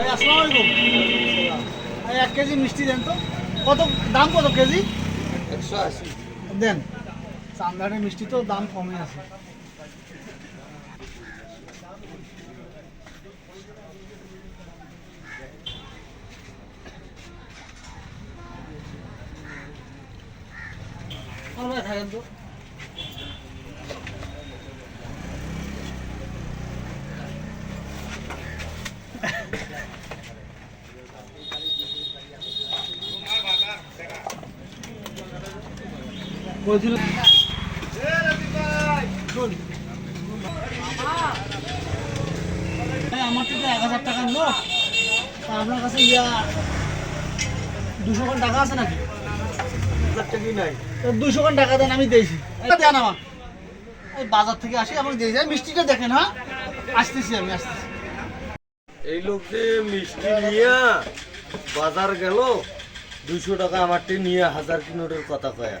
ভাই আসসালামু আলাইকুম। এক কেজি মিষ্টি দেন তো। কত দাম কত কেজি? একশো আশি। দেন। চান্দারের মিষ্টি তো দাম কমে আছে। থাকেন তো। বলছিল আমার তো এক হাজার টাকার নোট। তা আপনার কাছে ইয়া দুশো খান টাকা আছে নাকি? টাকি নাই দুশো খান টাকা দেন আমি দিয়েছি। এটা দেন আমার। এই বাজার থেকে আসি আমাকে দিয়ে যায় মিষ্টিটা দেখেন হ্যাঁ? আসতেছি আমি আসতেছি। এই লোক যে মিষ্টি নিয়ে বাজার গেল। দুইশো টাকা আমারটি নিয়ে হাজার কিনোটের কথা কয়া।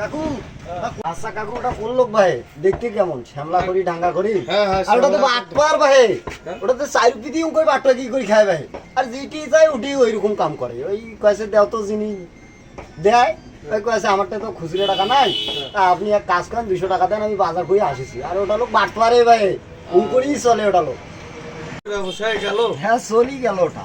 কাকু আচ্ছা কাকু ওটা কোন লোক ভাই দেখতে কেমন? শ্যামলা করি ডাঙ্গা করি হ্যাঁ, হ্যাঁ, আর ওটা তো শ্যামলা বাটপার ভাই ওটা তো চাই দিয়ে করে বাটপা কি করে খায় ভাই আর যেটি চাই ওটি ওই কাম করে। ওই কয়েছে দেও তো জিনিস দেয়। ওই কয়েছে আমারটা তো খুচরো টাকা নাই। আপনি এক কাজ করেন দুশো টাকা দেন আমি বাজার করে আসিছি। আর ওটা লোক বাটপারে ভাই উম করেই চলে ওটা লোক। হ্যাঁ চলি গেল ওটা।